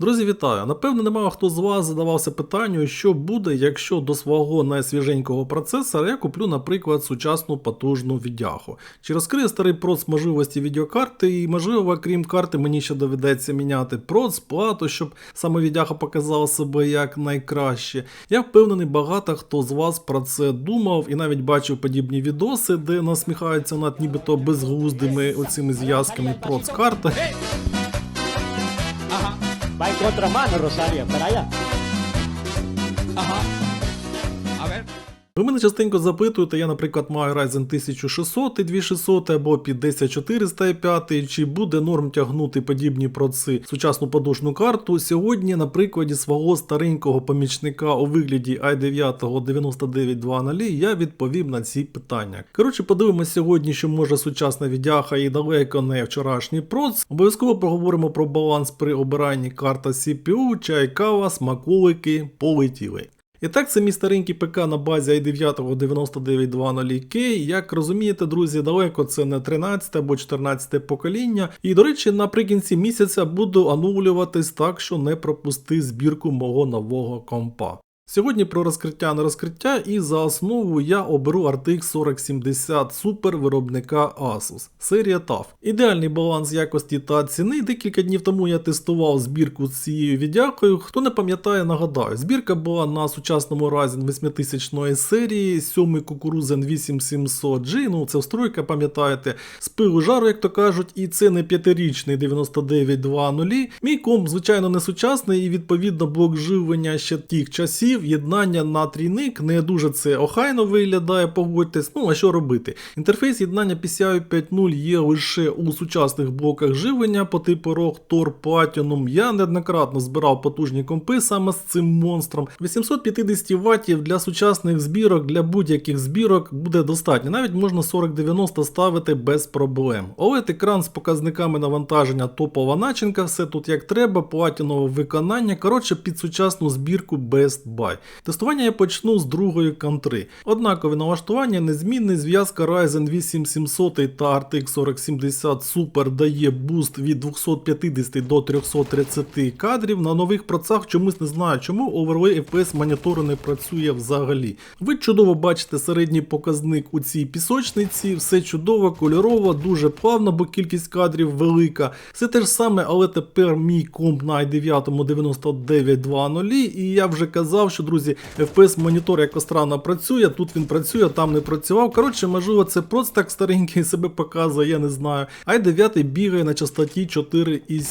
Друзі, вітаю! Напевно, немало хто з вас задавався питанням, що буде, якщо до свого найсвіженького процесора я куплю, наприклад, сучасну потужну відяху. Чи розкриє старий проц можливості відеокарти, і можливо, крім карти, мені ще доведеться міняти проц, плату, щоб саме відяха показала себе як найкраще. Я впевнений, багато хто з вас про це думав і навіть бачив подібні відоси, де насміхаються над нібито безглуздими оцими зв'язками проц карти. Ajá, Va en contramano, Rosario, para allá. ajá. Ви мене частенько запитуєте, я, наприклад, маю Ryzen 1600 і 2600 або під 10400 і 5, чи буде норм тягнути подібні проци сучасну подушну карту. Сьогодні, на прикладі свого старенького помічника у вигляді i9 9920 я відповім на ці питання. Коротше, подивимося сьогодні, що може сучасна відяха і далеко не вчорашній проц. Обов'язково проговоримо про баланс при обиранні карта CPU, чай, кава, смаколики, полетіли. І так, це мій старенький ПК на базі i9 9920K. Як розумієте, друзі, далеко це не 13 або 14 покоління. І, до речі, наприкінці місяця буду анулюватись так, що не пропусти збірку мого нового компа. Сьогодні про розкриття на розкриття, і за основу я оберу RTX 4070 Super виробника Asus, серія TUF. Ідеальний баланс якості та ціни. Декілька днів тому я тестував збірку з цією віддякою. Хто не пам'ятає, нагадаю, збірка була на сучасному Ryzen 8000 серії, 7 кукурузен 8700G, ну це встройка, пам'ятаєте, з пилу жару, як то кажуть, і це не п'ятирічний 9920. Мій комп, звичайно, не сучасний, і відповідно блок живлення ще тих часів, єднання на трійник не дуже це охайно виглядає, погодьтесь. Ну а що робити? Інтерфейс єднання PCI 5.0 є лише у сучасних блоках живлення по типу ROG Tor Platinum. Я неоднократно збирав потужні компи саме з цим монстром. 850 Вт для сучасних збірок, для будь-яких збірок буде достатньо. Навіть можна 4090 ставити без проблем. oled екран з показниками навантаження топова начинка, все тут як треба, платінове виконання. Коротше, під сучасну збірку Best Buy. Тестування я почну з другої контри. Однакові налаштування, незмінний зв'язка Ryzen 8700 та RTX 4070 Super дає буст від 250 до 330 кадрів. На нових процах чомусь не знаю, чому Overlay FPS монітору не працює взагалі. Ви чудово бачите середній показник у цій пісочниці, все чудово, кольорово, дуже плавно, бо кількість кадрів велика. Все те ж саме, але тепер мій комп на i9 9920, і я вже казав, що друзі, FPS монітор якось странно працює. Тут він працює, там не працював. Коротше, можливо, це просто так старенький себе показує, я не знаю. i9 бігає на частоті 4,7.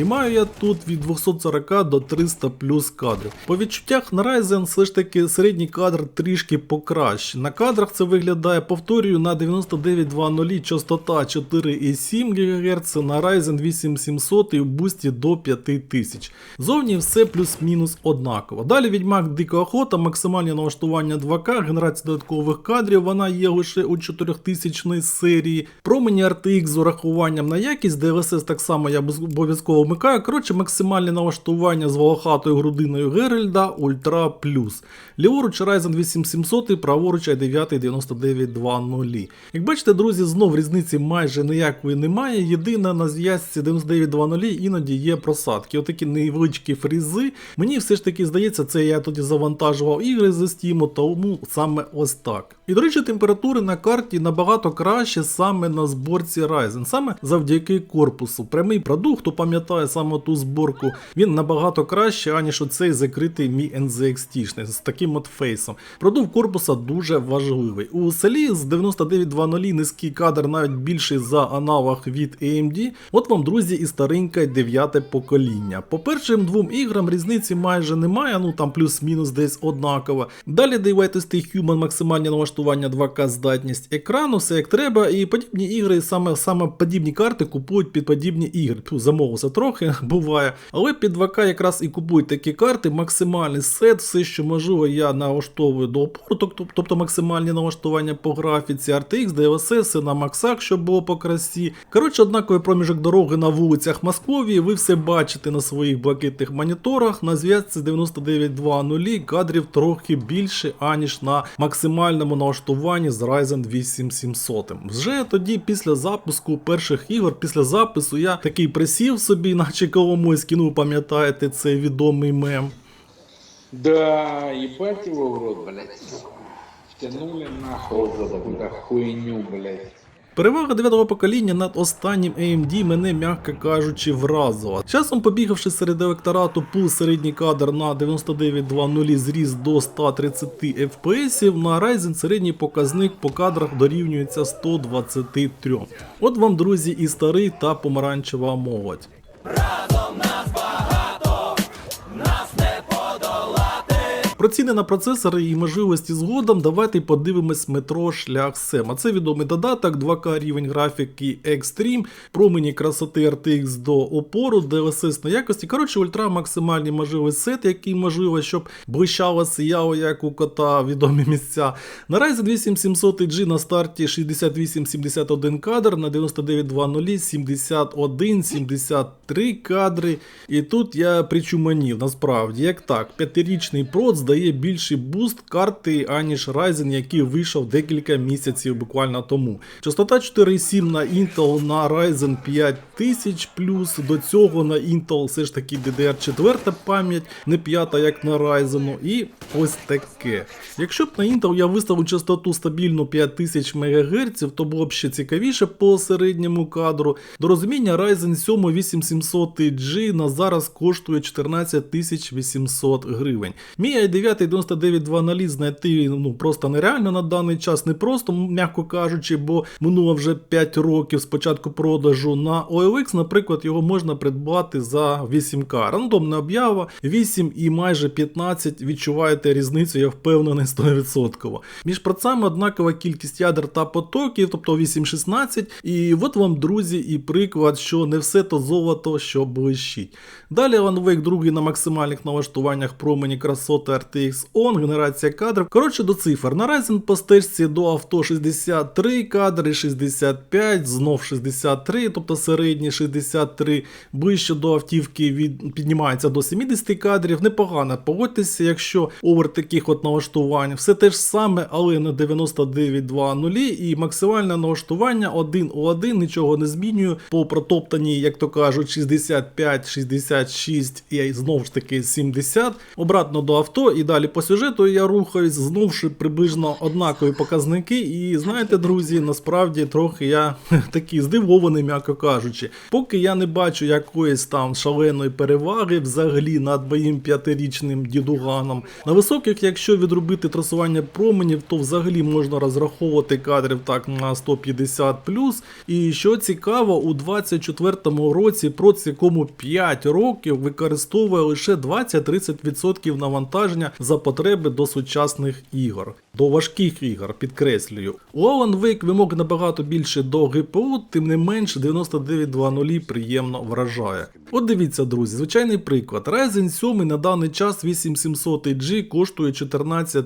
І маю я тут від 240 до 300 плюс кадрів. По відчуттях на Ryzen все ж таки середній кадр трішки покраще. На кадрах це виглядає, повторюю, на 9920 частота 4,7 ГГц, на Ryzen 8700 і в бусті до 5000. Зовні все плюс-мінус однаково. Далі відьмак Дика Охота, максимальне налаштування 2К, генерація додаткових кадрів, вона є лише у 4000 серії. Промені RTX з урахуванням на якість, DLSS так само я обов'язково вмикаю. Коротше, максимальне налаштування з волохатою грудиною Геральда Ультра Плюс. Ліворуч Ryzen 8700 і праворуч i9 9920. Як бачите, друзі, знов різниці майже ніякої немає. Єдине на зв'язці 9920 іноді є просадки. Отакі невеличкі фрізи. Мені все ж таки здається, це я тоді завантажував ігри з Steam, тому саме ось так. І до речі, температури на карті набагато краще саме на зборці Ryzen, саме завдяки корпусу. Прямий продукт, хто пам'ятає саме ту зборку, він набагато краще, аніж оцей закритий мій NZXT з таким от фейсом. Продув корпуса дуже важливий. У селі з 9920 низький кадр навіть більший за аналог від AMD. От вам, друзі, і стареньке дев'яте покоління. По першим двом іграм різниці майже немає, ну там плюс-мінус десь однаково. Далі Daylight ST Human максимальне налаштування 2К здатність екрану, все як треба, і подібні ігри, саме саме подібні карти купують під подібні ігри. Фу, замовився трохи, буває. Але під 2К якраз і купують такі карти, максимальний сет, все, що можливо, я налаштовую до опору, тобто, максимальні налаштування по графіці, RTX, DLSS на максах, щоб було по красі. Коротше, однаковий проміжок дороги на вулицях Московії, ви все бачите на своїх блакитних моніторах. На зв'язці 9920 3200 кадрів трохи більше, аніж на максимальному налаштуванні з Ryzen 8 700. Вже тоді, після запуску перших ігор, після запису, я такий присів собі, наче Коломойський, ну пам'ятаєте цей відомий мем. Да, ебать его в рот, блядь. Втянули нахуй вот какую-то хуйню, блядь. Перевага дев'ятого покоління над останнім AMD мене, м'яко кажучи, вразила. Часом побігавши серед електорату пул середній кадр на 9920 зріс до 130 FPS, на Ryzen середній показник по кадрах дорівнюється 123. От вам, друзі, і старий та помаранчева молодь. Про ціни на процесори і можливості згодом давайте подивимось метро шлях Сем. А це відомий додаток, 2К рівень графіки Extreme, промені красоти RTX до опору, DLSS на якості. Коротше, ультра максимальний можливий сет, який можливо, щоб блищало сияло, як у кота відомі місця. На Ryzen 8700 G на старті 68-71 кадр, на 9920 71-73 кадри. І тут я причуманів, насправді, як так, п'ятирічний проц дає більший буст карти, аніж Ryzen, який вийшов декілька місяців буквально тому. Частота 4,7 на Intel на Ryzen 5000 плюс до цього на Intel все ж таки DDR4 пам'ять, не п'ята, як на Ryzen. І ось таке. Якщо б на Intel я виставив частоту стабільно 5000 МГц, то було б ще цікавіше по середньому кадру. До розуміння Ryzen 7 8700G на зараз коштує 14800 гривень. Мій i9 9920 знайти ну, просто нереально на даний час, не просто, м'яко кажучи, бо минуло вже 5 років з початку продажу. На OLX, наприклад, його можна придбати за 8К. Рандомна об'ява, 8 і майже 15 відчуваєте різницю, я впевнений 100%. Між процами однакова кількість ядер та потоків, тобто 8-16. І от вам, друзі, і приклад, що не все то золото, що блищить. Далі Alan Wake 2 на максимальних налаштуваннях промені красоти RTX On, генерація кадрів. Коротше, до цифр. На Ryzen по стежці до авто 63 кадри, 65, знов 63, тобто середні 63, ближче до автівки від, піднімається до 70 кадрів. Непогано. Погодьтеся, якщо овер таких от налаштувань. Все те ж саме, але на 99.2.0 і максимальне налаштування 1 у 1, нічого не змінюю. По протоптаній, як то кажуть, 65, 66 і знову ж таки 70. Обратно до авто і далі по сюжету я рухаюсь, знову ж приблизно однакові показники. І знаєте, друзі, насправді трохи я такий здивований, м'яко кажучи. Поки я не бачу якоїсь там шаленої переваги взагалі над моїм п'ятирічним дідуганом. На високих, якщо відробити трасування променів, то взагалі можна розраховувати кадрів так на 150 І що цікаво, у 24-му році проц якому 5 років використовує лише 20-30% навантаження за потреби до сучасних ігор. До важких ігор, підкреслюю. У Alan вимог набагато більше до GPU, тим не менш 9920 приємно вражає. От дивіться, друзі, звичайний приклад. Ryzen 7 на даний час 8700G коштує 14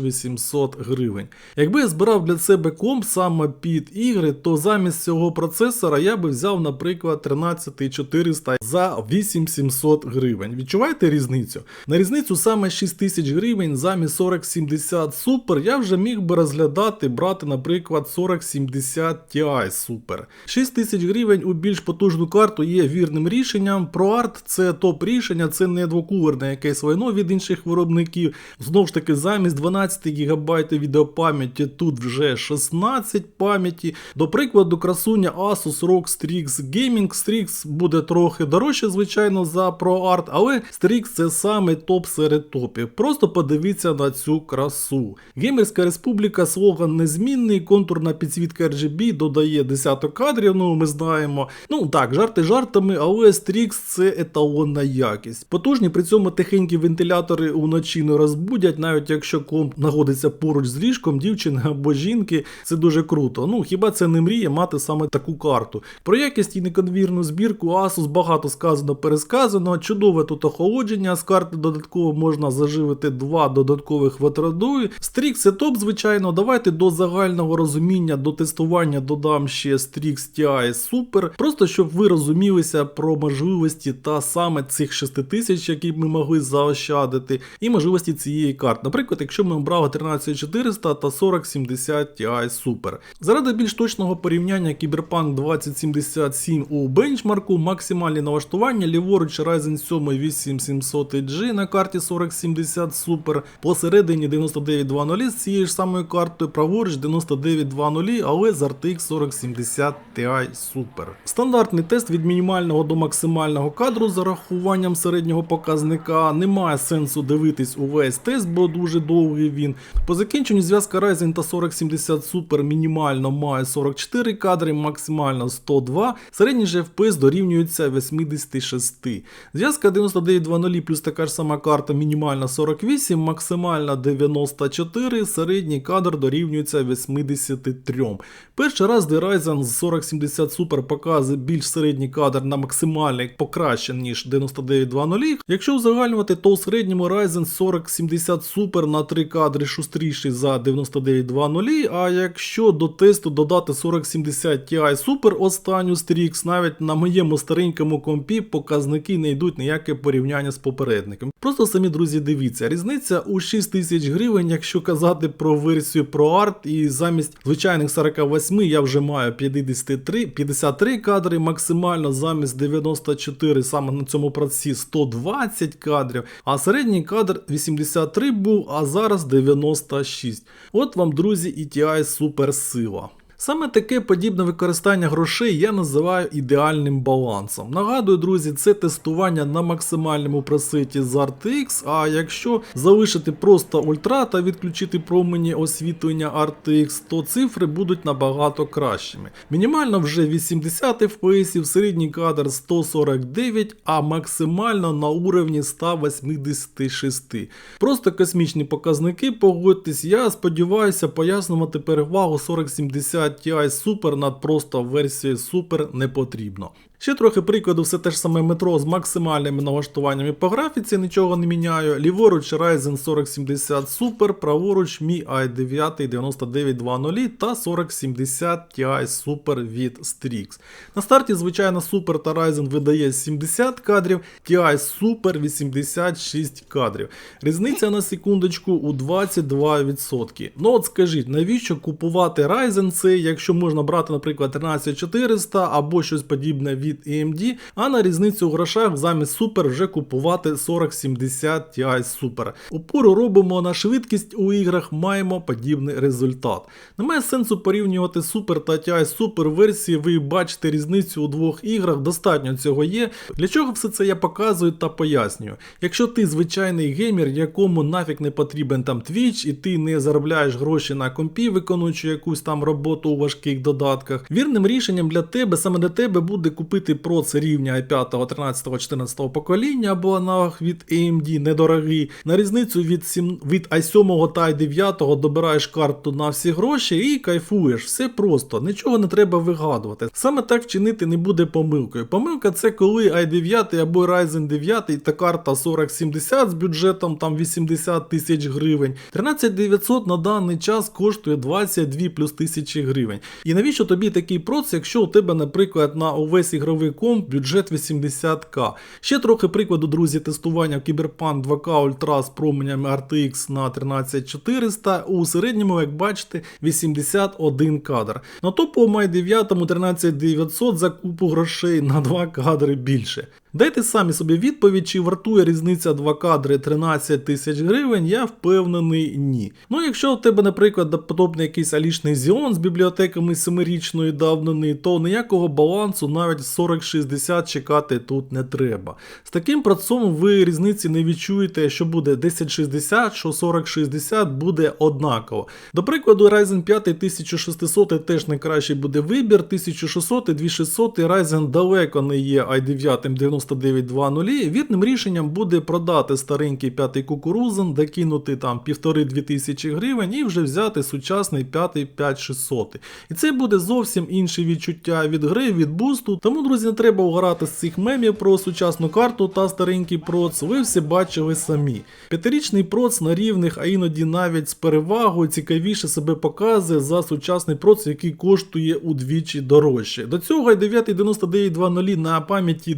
800 гривень. Якби я збирав для себе комп саме під ігри, то замість цього процесора я би взяв, наприклад, 13400 за 8700 гривень. Відчуваєте різницю? На різницю саме 6000 гривень замість 4070 Super я вже міг би розглядати, брати, наприклад, 4070 Ti Super. 6000 гривень у більш потужну карту є вірним рішенням. ProArt це топ рішення, це не двокулерне якесь лайно від інших виробників. Знову ж таки, замість 12 ГБ відеопам'яті тут вже 16 пам'яті. До прикладу, красуня Asus ROG Strix Gaming Strix буде трохи дорожче, звичайно, за ProArt, але Strix це саме топ серед топів. Просто подивіться на цю красу. Геймерська республіка слоган незмінний, контурна підсвітка RGB додає десяток кадрів, ну ми знаємо. Ну так, жарти жартами, але Strix це еталонна якість. Потужні при цьому тихенькі вентилятори уночі не розбудять, навіть якщо комп знаходиться поруч з ліжком дівчини або жінки, це дуже круто. Ну хіба це не мріє мати саме таку карту? Про якість і неконвірну збірку Asus багато сказано пересказано. Чудове тут охолодження з карти додатково можна зажити наживити два додаткових ветродуї. Strix це топ, звичайно. Давайте до загального розуміння, до тестування додам ще Strix TI Super. Просто щоб ви розумілися про можливості та саме цих 6000, які ми могли заощадити, і можливості цієї карти. Наприклад, якщо ми обрали 13400 та 4070 Ti Super. Заради більш точного порівняння Cyberpunk 2077 у бенчмарку, максимальні налаштування, ліворуч Ryzen 7 8700G на карті 4070 Super, посередині 9920 з цією ж самою картою, праворуч 9920, але з RTX 4070 Ti Super. Стандартний тест від мінімального до максимального кадру з зарахуванням середнього показника. Немає сенсу дивитись увесь тест, бо дуже довгий він. По закінченню зв'язка Ryzen та 4070 Super мінімально має 44 кадри, максимально 102. Середній же FPS дорівнюється 86. Зв'язка 9920 плюс така ж сама карта мінімальна 48, максимальна 94, середній кадр дорівнюється 83. Перший раз, де Ryzen з 4070 Super показує більш середній кадр на максимальний покраще, ніж 9920. Якщо узагальнювати, то у середньому Ryzen 4070 Super на 3 кадри шустріший за 9920, а якщо до тесту додати 4070 Ti Super останню Strix, навіть на моєму старенькому компі показники не йдуть ніяке порівняння з попередником. Просто самі друзі дивіться, різниця у 6 тисяч гривень, якщо казати про версію ProArt, і замість звичайних 48 я вже маю 53, 53 кадри, максимально замість 94 саме на цьому праці 120 кадрів, а середній кадр 83 був, а зараз 96. От вам, друзі, і TI суперсила. Саме таке подібне використання грошей я називаю ідеальним балансом. Нагадую, друзі, це тестування на максимальному пресеті з RTX, а якщо залишити просто ультра та відключити промені освітлення RTX, то цифри будуть набагато кращими. Мінімально вже 80 FPS, середній кадр 149, а максимально на уровні 186. Просто космічні показники, погодьтесь, я сподіваюся пояснювати перевагу 4070 Ti Super над просто версією Super не потрібно. Ще трохи прикладу, все те ж саме метро з максимальними налаштуваннями по графіці, нічого не міняю. Ліворуч Ryzen 4070 Super, праворуч Mi i9 9920 та 4070 Ti Super від Strix. На старті, звичайно, Super та Ryzen видає 70 кадрів, Ti Super 86 кадрів. Різниця на секундочку у 22%. Ну от скажіть, навіщо купувати Ryzen цей, якщо можна брати, наприклад, 13400 або щось подібне від AMD, а на різницю у грошах замість Super вже купувати 4070 Ti Super. Упору робимо на швидкість у іграх, маємо подібний результат. Немає сенсу порівнювати Super та Ti Super версії, ви бачите різницю у двох іграх, достатньо цього є. Для чого все це я показую та пояснюю. Якщо ти звичайний геймер, якому нафіг не потрібен там Twitch, і ти не заробляєш гроші на компі, виконуючи якусь там роботу у важких додатках, вірним рішенням для тебе, саме для тебе буде купити проц рівня i5, 13, 14 покоління або аналог від AMD недорогий. На різницю від, 7, від i7 та i9 добираєш карту на всі гроші і кайфуєш. Все просто, нічого не треба вигадувати. Саме так вчинити не буде помилкою. Помилка це коли i9 або Ryzen 9 та карта 4070 з бюджетом там 80 тисяч гривень. 13900 на даний час коштує 22 плюс тисячі гривень. І навіщо тобі такий проц, якщо у тебе, наприклад, на увесь ігровий комп бюджет 80к. Ще трохи прикладу, друзі, тестування Cyberpunk 2K Ultra з променями RTX на 13400. У середньому, як бачите, 81 кадр. На топовому Май 9 13900 за купу грошей на 2 кадри більше. Дайте самі собі відповідь, чи вартує різниця 2 кадри 13 тисяч гривень, я впевнений ні. Ну, якщо у тебе, наприклад, подобний якийсь алішний Xeon з бібліотеками 7-річної давнини, то ніякого балансу навіть 4060 чекати тут не треба. З таким процесом ви різниці не відчуєте, що буде 1060, що 4060 буде однаково. До прикладу, Ryzen 5 1600 теж найкращий буде вибір, 1600 2600 Ryzen далеко не є i9 99 9920, вірним рішенням буде продати старенький п'ятий кукурузин, докинути там півтори-дві тисячі гривень і вже взяти сучасний п'ятий 5600. І це буде зовсім інше відчуття від гри, від бусту. Тому, друзі, не треба угорати з цих мемів про сучасну карту та старенький проц. Ви все бачили самі. П'ятирічний проц на рівних, а іноді навіть з перевагою цікавіше себе показує за сучасний проц, який коштує удвічі дорожче. До цього й 99920 на пам'яті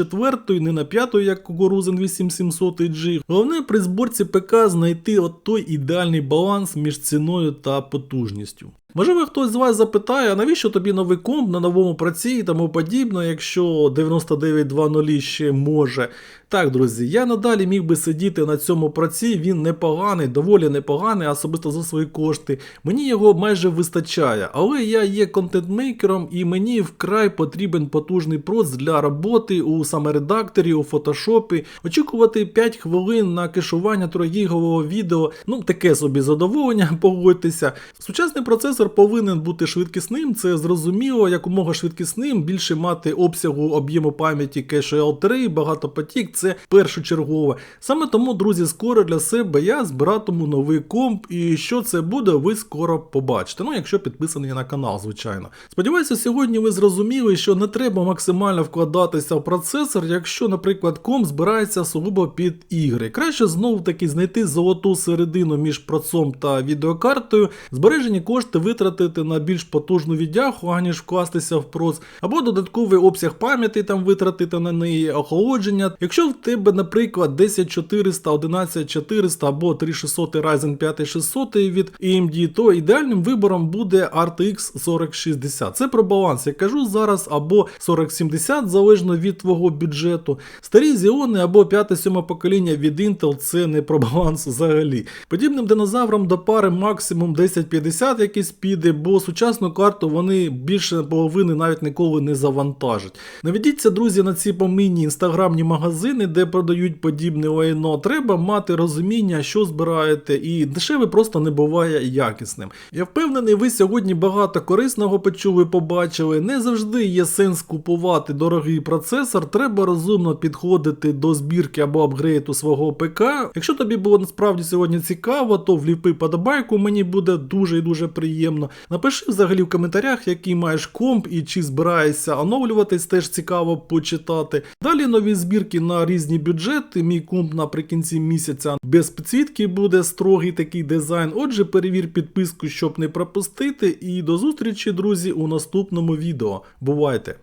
DDR4, не на п'ятої, як Кукурузен 8700G. Головне при зборці ПК знайти от той ідеальний баланс між ціною та потужністю. Можливо, хтось з вас запитає, а навіщо тобі новий комп на новому праці і тому подібне, якщо 9920 ще може. Так, друзі, я надалі міг би сидіти на цьому праці, він непоганий, доволі непоганий, особисто за свої кошти. Мені його майже вистачає, але я є контентмейкером і мені вкрай потрібен потужний проц для роботи у саме редакторі, у фотошопі. Очікувати 5 хвилин на кешування 3-гігового відео, ну таке собі задоволення, погодьтеся. Сучасний процесор повинен бути швидкісним, це зрозуміло, якомога швидкісним, більше мати обсягу об'єму пам'яті кешу L3, багатопотік, це першочергове. Саме тому, друзі, скоро для себе я збиратиму новий комп, і що це буде, ви скоро побачите. Ну, якщо підписані на канал, звичайно. Сподіваюся, сьогодні ви зрозуміли, що не треба максимально вкладатися в процесор, якщо, наприклад, комп збирається сугубо під ігри. Краще знову таки знайти золоту середину між процом та відеокартою, збережені кошти витратити на більш потужну віддяху, аніж вкластися в проц, або додатковий обсяг пам'яті там витратити на неї, охолодження. Якщо в тебе, наприклад, 10400, 11400 або 3600 Ryzen 5 600 від AMD, то ідеальним вибором буде RTX 4060. Це про баланс, я кажу зараз, або 4070, залежно від твого бюджету. Старі Xeon або 5-7 покоління від Intel це не про баланс взагалі. Подібним динозаврам до пари максимум 1050 якийсь піде, бо сучасну карту вони більше половини навіть ніколи не завантажать. Наведіться, друзі, на ці помінні інстаграмні магазини, де продають подібне лайно. Треба мати розуміння, що збираєте, і дешеве просто не буває якісним. Я впевнений, ви сьогодні багато корисного почули, побачили. Не завжди є сенс купувати дорогий процесор. Треба розумно підходити до збірки або апгрейду свого ПК. Якщо тобі було насправді сьогодні цікаво, то вліпи подобайку, мені буде дуже і дуже приємно. Напиши взагалі в коментарях, який маєш комп і чи збираєшся оновлюватись, теж цікаво почитати. Далі нові збірки різні бюджети. Мій комп наприкінці місяця без підсвітки буде строгий такий дизайн. Отже, перевір підписку, щоб не пропустити. І до зустрічі, друзі, у наступному відео. Бувайте!